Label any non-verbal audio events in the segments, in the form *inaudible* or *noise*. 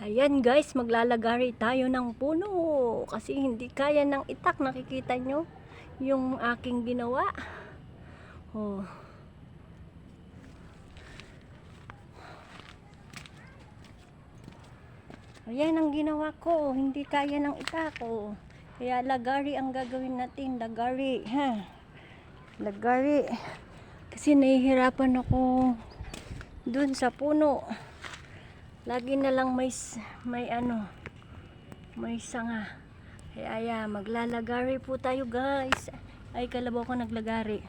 Ayan guys, maglalagari tayo ng puno kasi hindi kaya ng itak. Nakikita nyo yung aking ginawa. Oh. Ayan ang ginawa ko. Hindi kaya ng itak. Oh. Kaya lagari ang gagawin natin. Lagari. Ha? Lagari. Kasi nahihirapan ako dun sa puno. Lagi na lang may, may ano, may sanga. Kaya ayan, maglalagari po tayo guys. Ay, kalabaw ko naglagari.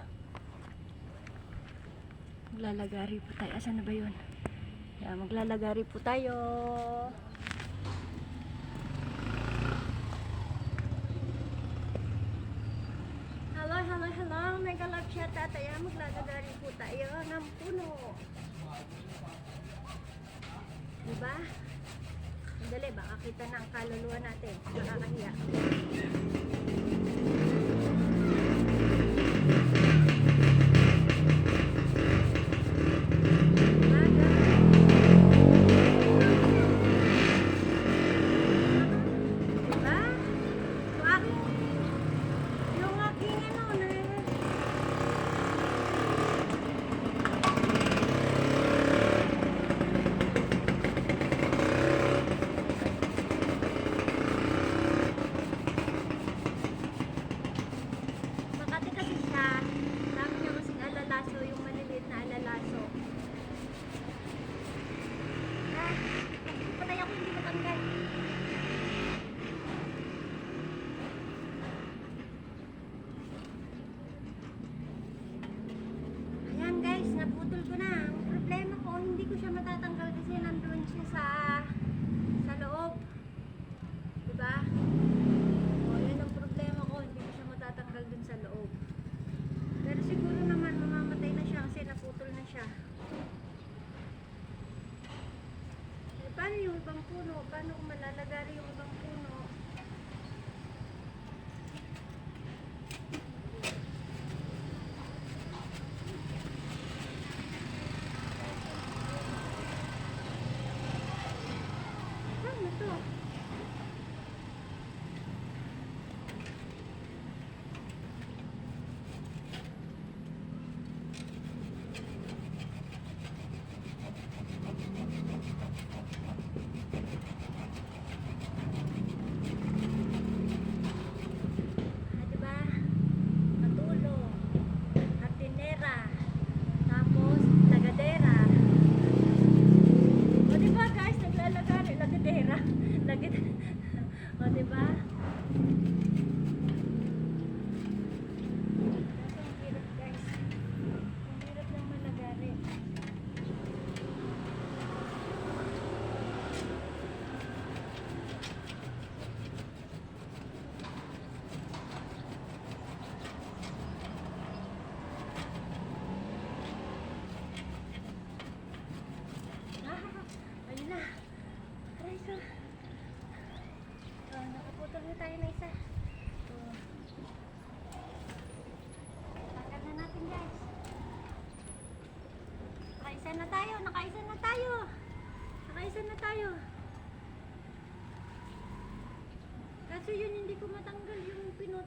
Maglalagari po tayo. Asan na ba yun? Kaya maglalagari po tayo. Hello, hello, hello. Love chat tataya. Maglalagari po tayo ng puno. Diba? Sandali, baka kita na ang kaluluwa natin. Nakakahiya.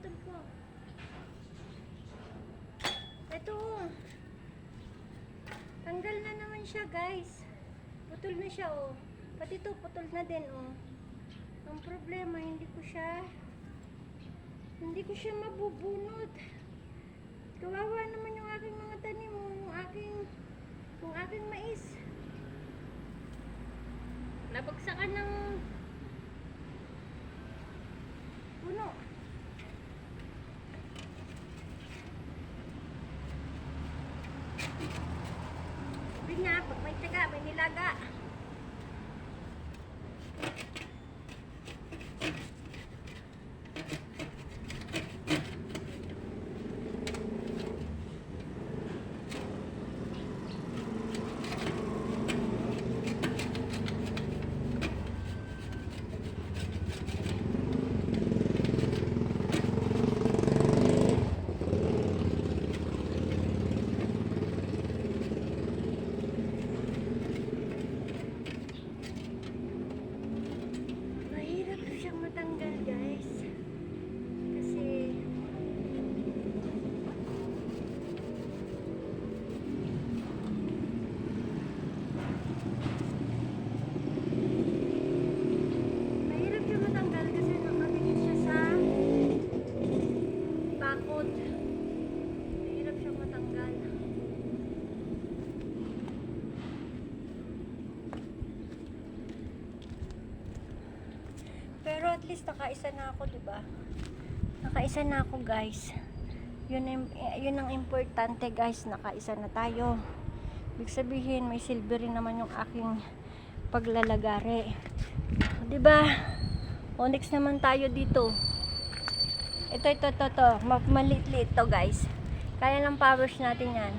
Pinutol ko. Ito. Tanggal na naman siya guys. Putol na siya oh. Pati ito putol na din oh. Ang problema hindi ko siya hindi ko siya mabubunot. Kawawa naman yung aking mga tanim, oh, yung aking yung aking mais. Nabagsakan ng puno. 大哥 least nakaisa na ako, di ba? Nakaisa na ako, guys. Yun, yun ang importante, guys. Nakaisa na tayo. Ibig sabihin, may silver rin naman yung aking paglalagari. Di ba? O, next naman tayo dito. Ito, ito, ito, ito. Ma- Maliit-liit to, guys. Kaya ng powers natin yan.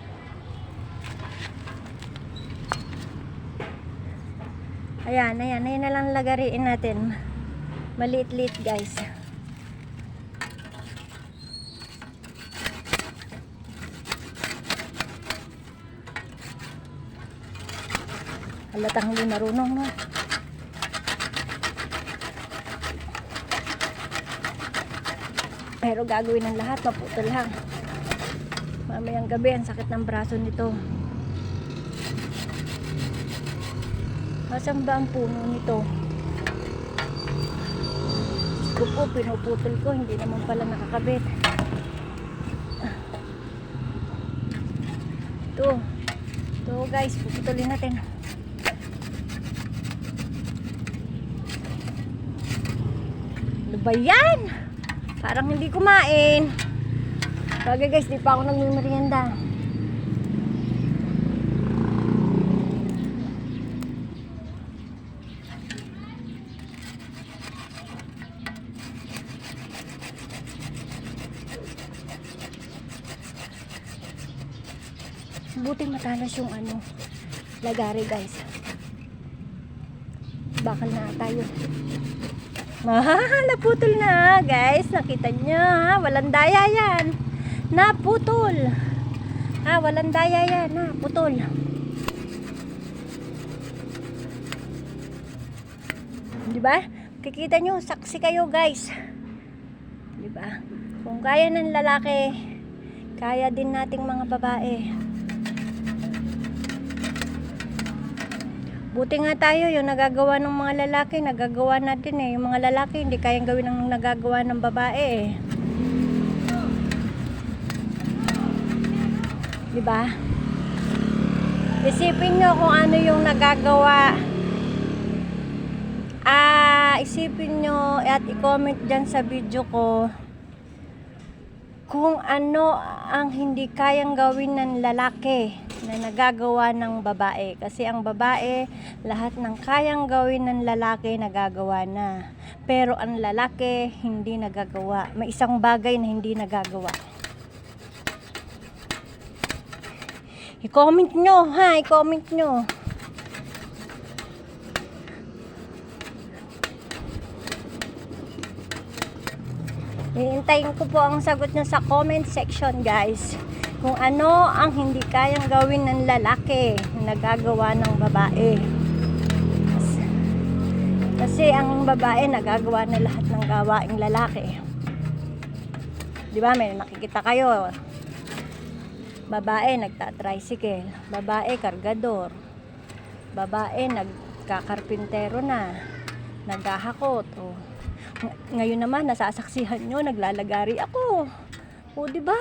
Ayan, ayan. Ayan na lang lagariin natin. Maliit-liit, guys. Halatang hindi marunong, no? Pero gagawin ng lahat, maputo lang. Mamayang gabi, ang sakit ng braso nito. Nasaan ba ang puno nito? Ko po, pinuputol ko, hindi naman pala nakakabit. Ito. Ito guys, puputulin natin. Ano ba yan? Parang hindi kumain. Bagay guys, di pa ako nagmimerienda. Matalas yung ano, lagari guys. Bakal na tayo. *laughs* Ah, naputol na guys. Nakita nyo ha. Walang daya yan. Naputol. Ha, walang daya yan. Naputol. Di ba? Kikita nyo, saksi kayo guys. Di ba? Kung kaya ng lalaki, kaya din nating mga babae. Buti nga tayo, yung nagagawa ng mga lalaki, nagagawa natin eh. Yung mga lalaki, hindi kayang gawin ng nagagawa ng babae eh. Di ba? Isipin nyo kung ano yung nagagawa. Ah, isipin nyo at i-comment dyan sa video ko kung ano ang hindi kayang gawin ng lalaki na nagagawa ng babae. Kasi ang babae, lahat ng kayang gawin ng lalaki, nagagawa na. Pero ang lalaki, hindi nagagawa. May isang bagay na hindi nagagawa. I-comment nyo, ha? I-comment nyo. Hihintayin ko po ang sagot nyo sa comment section, guys. Kung ano ang hindi kayang gawin ng lalaki na nagagawa ng babae. Kasi, ang babae nagagawa na lahat ng gawaing lalaki. Di ba? May nakikita kayo. Babae nagta-tricycle. Babae kargador. Babae nagkakarpintero na. Naghahakot. O, ng- ngayon naman, nasasaksihan nyo, naglalagari ako. O, di ba?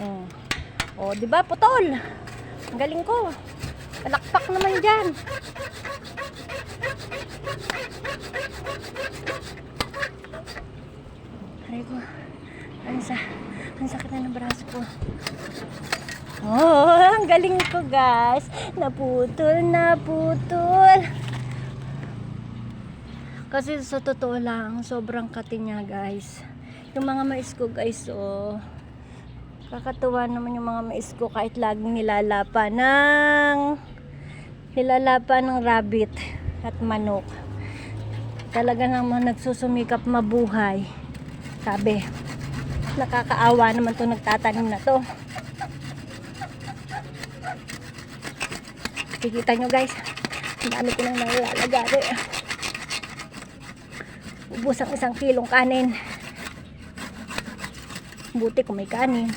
O, o di ba, putol? Ang galing ko. Palakpak naman dyan. Aray ko. Ang, ang sakit na ng braso ko. Oh, ang galing ko, guys. Naputol, naputol. Kasi sa totoo lang, sobrang kati niya guys. Yung mga mais guys, oh. Kakatuwa naman yung mga mais kahit laging nilalapa ng nilalapa ng rabbit at manok. Talaga naman nagsusumikap mabuhay. Sabi, nakakaawa naman to nagtatanim na to. Kikita nyo guys, ang dami ko nang nalalagari ubos ang isang kilong kanin. Buti kung may kanin.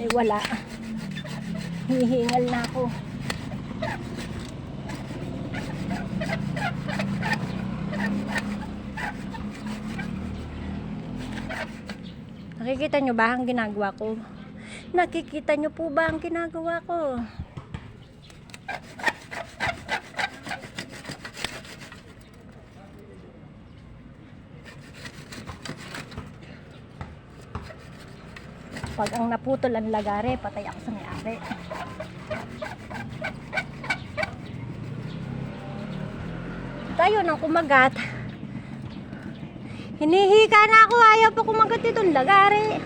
Eh wala. Hihingal na ako. Nakikita nyo ba ang ginagawa ko? Nakikita nyo po ba ang ginagawa ko Pag ang naputol ang lagare, patay ako sa may-ari. Tayo nang kumagat. Hinihika na ako, ayaw pa kumagat itong lagari.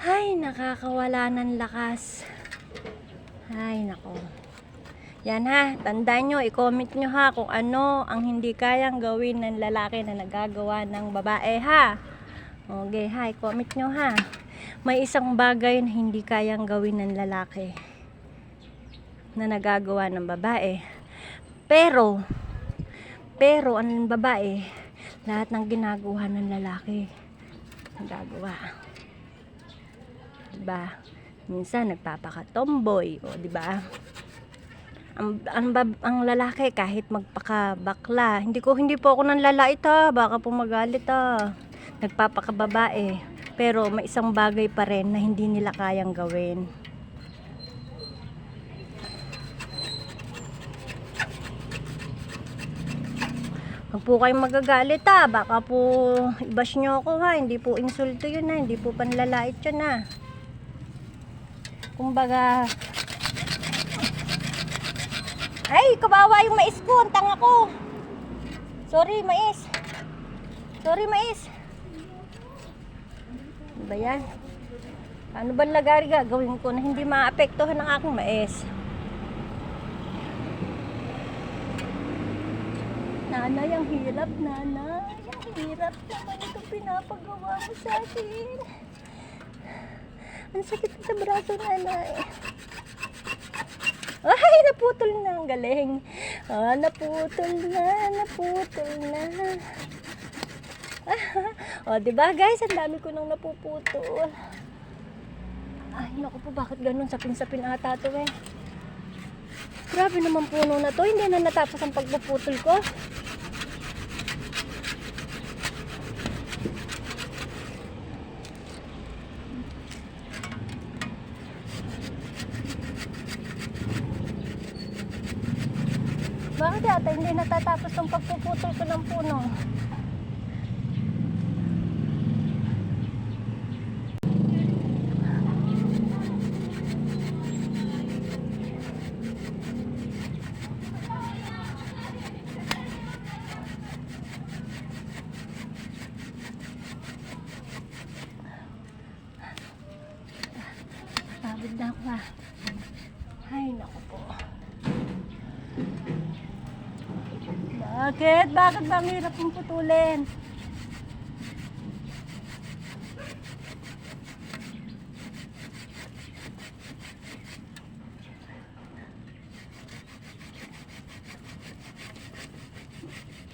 Ay, nakakawala ng lakas. Ay, nako. Yan ha, tandaan nyo, i-comment nyo ha kung ano ang hindi kayang gawin ng lalaki na nagagawa ng babae ha. Okay ha, i-comment nyo ha. May isang bagay na hindi kayang gawin ng lalaki na nagagawa ng babae. Pero, pero ang babae, lahat ng ginagawa ng lalaki, nagagawa. Diba? Minsan nagpapaka-tomboy, o diba? Ang, ang, bab- ang lalaki kahit magpaka-bakla, hindi ko hindi po ako nang lalait ha, baka po magalit ha. Nagpapakababae, pero may isang bagay pa rin na hindi nila kayang gawin. Huwag po kayong magagalit ha. Baka po ibash nyo ako ha. Hindi po insulto yun ha. Hindi po panlalait yun ha. Kumbaga... Ay, kawawa yung mais ko. Ang tanga ko. Sorry, mais. Sorry, mais. Ano ba yan? Ano ba lagari gagawin ko na hindi maapektuhan ng aking mais? Nanay, ang hirap, nanay. Ang hirap naman itong pinapagawa mo sa akin. Ang sakit sa braso, nanay. Ay, naputol na. Ang galing. Ah, naputol na, naputol na. o, di ba guys? Ang dami ko nang napuputol. Ay, naku po, bakit ganun? Sapin-sapin ata to eh. Grabe naman puno na to. Hindi na natapos ang pagpuputol ko. Yata hindi natatapos ang pagpuputol ko ng puno? Pagod na ako ah. Ay, naku po. Bakit? Bakit ba ang putulin?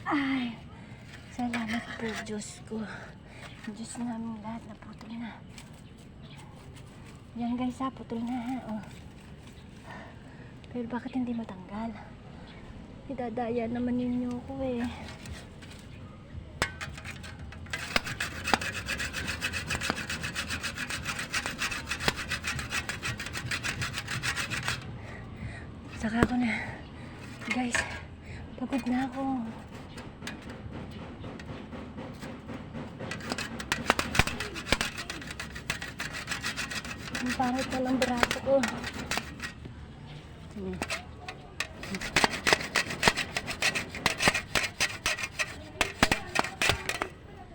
Ay, salamat po Diyos ko. Diyos namin lahat na putol na. Yan guys ha, putol na ha. Oh. Pero bakit hindi matanggal? Idadaya naman ninyo ako eh. Saka ako na. Guys, pagod na ako. Ang pangit na ng braso ko.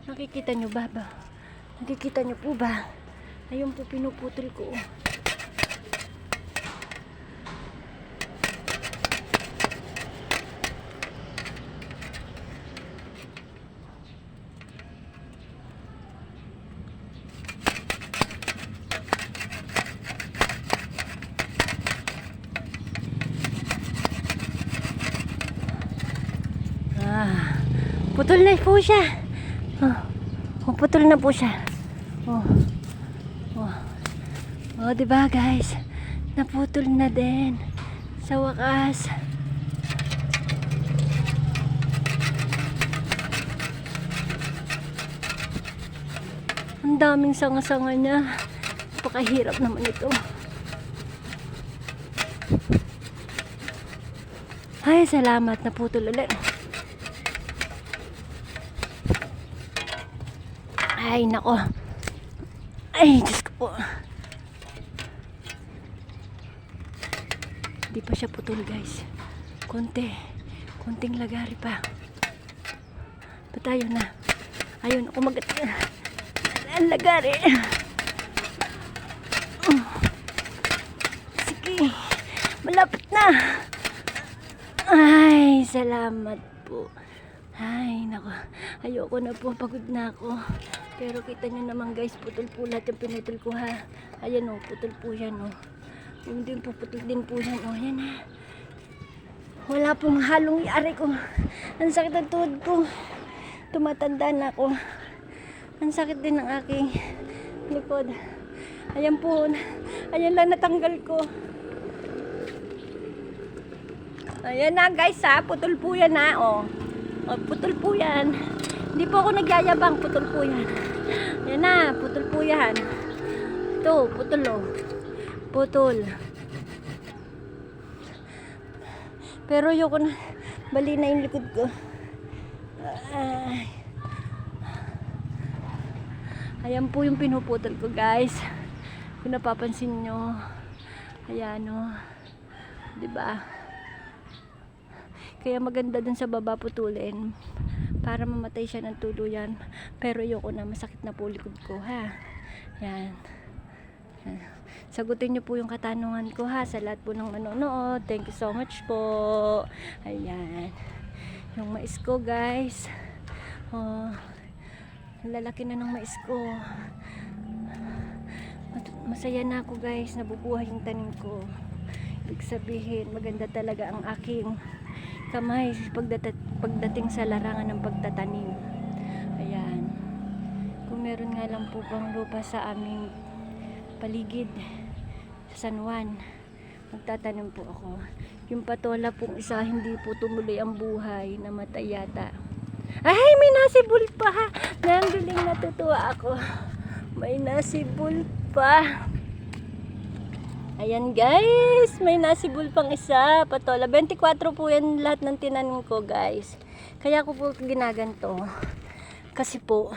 Nakikita nyo ba ba? Nakikita nyo po ba? Ayun po pinuputol ko. Ah, putol na po siya. Oh, oh, na po siya. Oh. Oh. Oh, 'di ba, guys? Naputol na din. Sa wakas. Ang daming sanga-sanga niya. Napakahirap naman ito. Ay, salamat. Naputol ulit. Ay, nako. Ay, Diyos ko po. Di pa siya putol, guys. Konti. Konting lagari pa. Pa na. Ayun, ako mag... Ang lagari. Sige. Malapit na. Ay, salamat po. Ay, nako. Ayoko na po. Pagod na ako. Pero kita nyo naman guys, putol po lahat yung pinutol ko ha. Ayan o, putol po yan o. Yung din po, putol din po yan o. Ayan ha. Wala pong halong yari ko. Ang sakit ang tuhod ko. Tumatanda na ako. Ang sakit din ng aking likod. Ayan po. Ayan lang natanggal ko. Ayan na guys ha. Putol po yan ha. O. o putol po yan. Hindi po ako nagyayabang. Putol po yan. Ayan na. Putol po yan. Ito. Putol o. Putol. Pero yoko na. Bali na yung likod ko. Ay. Ayan po yung pinuputol ko guys. Kung napapansin nyo. Ayan o. Diba? Kaya maganda dun sa baba putulin. Para mamatay siya ng tuluyan. Pero ayoko na. Masakit na po likod ko ha. Yan. Sagutin niyo po yung katanungan ko ha sa lahat po ng manonood. Thank you so much po. Ayan. Yung mais ko guys. Oh, lalaki na ng mais ko. Masaya na ako guys. Nabubuhay yung tanim ko. Ibig sabihin, maganda talaga ang aking kamay pagdating, sa larangan ng pagtatanim. Ayan. Kung meron nga lang po pang lupa sa aming paligid sa San Juan, magtatanim po ako. Yung patola pong isa, hindi po tumuloy ang buhay, namatay yata. Ay, may nasibol pa ha. Nanggaling natutuwa ako. May nasibol pa. Ayan guys, may nasibol pang isa, patola. 24 po yan lahat ng tinanim ko guys. Kaya ko po ginaganto. Kasi po,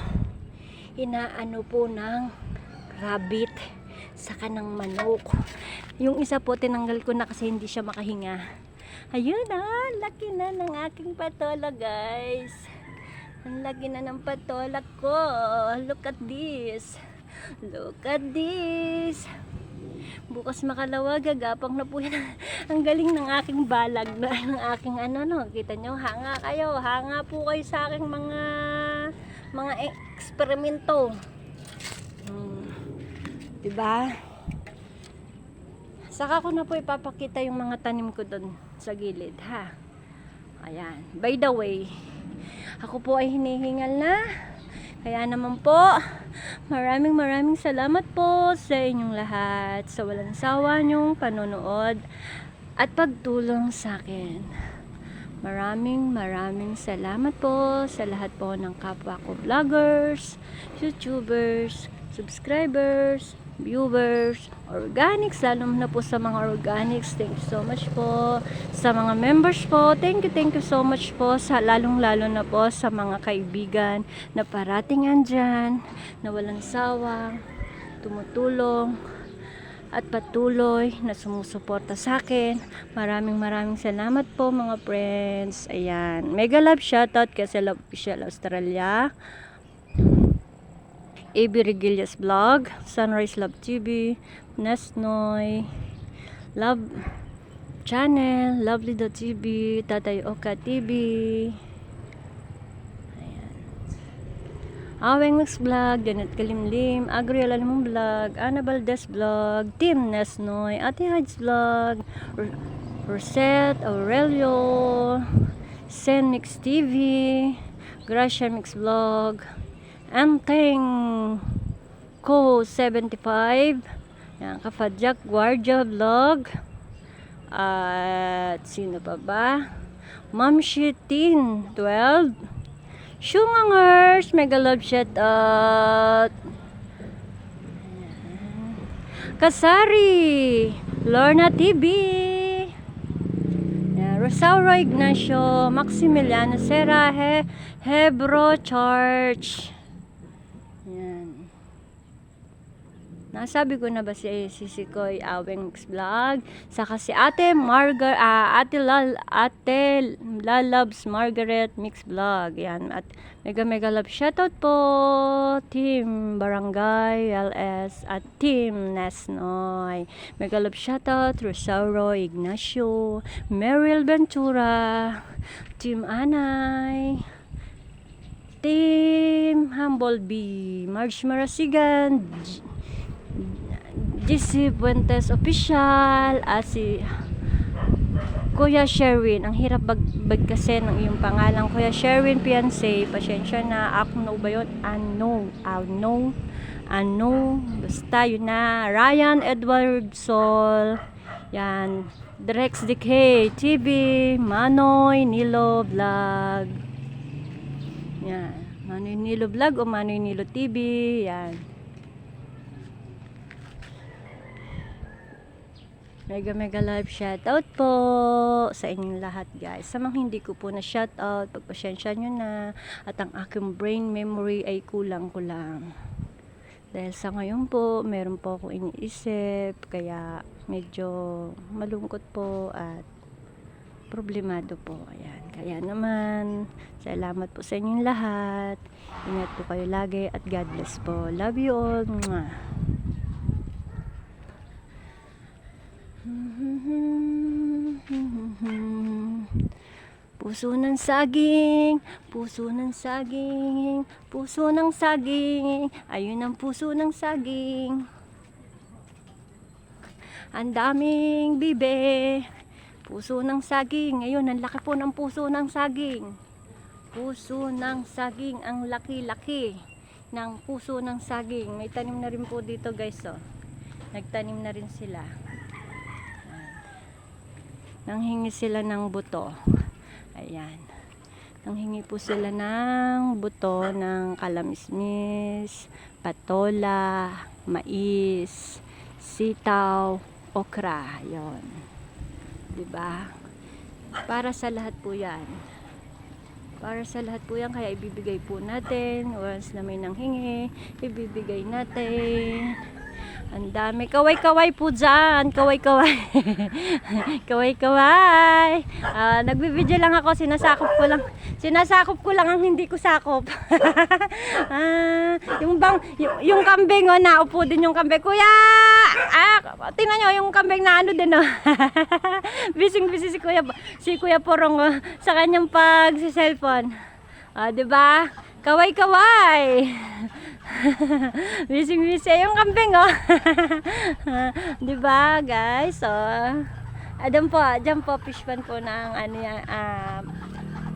inaano po ng rabbit sa kanang manok. Yung isa po tinanggal ko na kasi hindi siya makahinga. Ayun na, laki na ng aking patola guys. Ang laki na ng patola ko. Look at this. Look at this. Bukas makalawa, gagapang na po yan. *laughs* Ang galing ng aking balag, na, *laughs* ng aking ano, no. Kita nyo, hanga kayo. Hanga po kayo sa aking mga, mga eksperimento. Hmm. Diba? Saka ko na po ipapakita yung mga tanim ko doon sa gilid, ha? Ayan. By the way, ako po ay hinihingal na. Kaya naman po, maraming maraming salamat po sa inyong lahat sa walang sawa niyong panonood at pagtulong sa akin. Maraming maraming salamat po sa lahat po ng kapwa ko vloggers, YouTubers, subscribers, viewers, organics, lalo na po sa mga organics. Thank you so much po. Sa mga members po, thank you, thank you so much po. Sa lalong lalo na po sa mga kaibigan na parating andyan, na walang sawa, tumutulong, at patuloy na sumusuporta sa akin. Maraming maraming salamat po mga friends. Ayan. Mega love shoutout kay sa Love Official Australia. AB Regilias Vlog, Sunrise Love TV, Nesnoy, Love Channel, Lovely.tv, Tatay Oka TV. Aweng Mix Vlog, Janet Kalimlim, Agriel Alamong Vlog, Ana Valdez Vlog, Team Nesnoy, Ate Hides Vlog, R- Rosette Aurelio, Sen Mix TV, Gracia Mix Vlog, Anteng Co 75, yan, Kafadjak Guardia Vlog, at sino pa ba? Ma'am Shitin 12, Shungangers, mega love shout out. Kasari, Lorna TV. Yan, Rosauro Ignacio, Maximiliano Serra, He Hebro Church. Yan. Nasabi ko na ba si si Koy Aweng Mix Vlog? Saka si Ate Margar ah, Ate Lal Ate Lalabs Margaret Mix Vlog. Yan. At mega mega love shoutout po Team Barangay LS at Team Nesnoy. Mega love shoutout Rosauro Ignacio, Meryl Ventura, Team Anay, Team Humble Bee, Marge Marasigan, JC Fuentes Official, at si Kuya Sherwin. Ang hirap bag, bag kasi ng iyong pangalan. Kuya Sherwin Fiancé. Pasensya na. Ako ba yun? Ano? Ano? Ano? Basta yun na. Ryan Edward Sol. Yan. Drex DK TV. Manoy Nilo Vlog. Yan. Manoy Nilo Vlog o Manoy Nilo TV. Yan. Mega mega live shoutout po sa inyong lahat guys. Sa mga hindi ko po na shoutout, pagpasensya nyo na at ang aking brain memory ay kulang-kulang. Dahil sa ngayon po, meron po akong iniisip, kaya medyo malungkot po at problemado po. Ayan. Kaya naman, salamat po sa inyong lahat. Ingat po kayo lagi at God bless po. Love you all. Mwah. Puso ng saging, puso ng saging, puso ng saging, ayun ang puso ng saging. Ang daming bibe, puso ng saging, ayun ang laki po ng puso ng saging. Puso ng saging, ang laki-laki ng puso ng saging. May tanim na rin po dito guys, oh. Nagtanim na rin sila. Nanghingi sila ng buto. Ayan. Nanghingi po sila ng buto ng kalamismis, patola, mais, sitaw, okra. Yon. 'Di ba? Para sa lahat po 'yan. Para sa lahat po yan, kaya ibibigay po natin. Once na may nanghingi, ibibigay natin. Ang dami. Kaway-kaway po dyan. Kaway-kaway. *laughs* Kaway-kaway. Ah, nagbibideo lang ako. Sinasakop ko lang. Sinasakop ko lang ang hindi ko sakop. *laughs* ah, yung bang, yung, yung kambing, oh, naupo din yung kambing. Kuya! Ah, tingnan nyo, yung kambing na ano din, oh. *laughs* Bising-busy si Kuya, si Kuya Porong, oh, sa kanyang pag si. Ah, 'di ba? Kaway-kaway. *laughs* Bising busy yung kambing oh. *laughs* 'Di ba, guys? So, adam po, diyan po fish pan po ng ano yan, ah,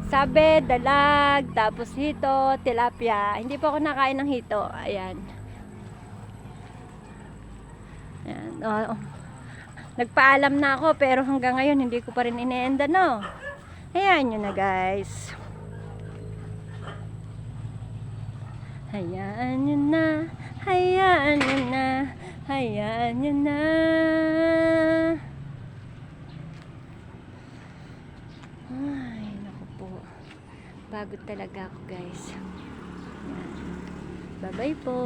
sabe, dalag, tapos hito, tilapia. Hindi po ako nakain ng hito. Ayan. Ayan. Oh, oh. Nagpaalam na ako pero hanggang ngayon hindi ko pa rin inienda no. Ayan yun na guys. Hayaan nyo na, hayaan nyo na, hayaan nyo na. Ay, naku po. Pagod talaga ako guys. Bye-bye po.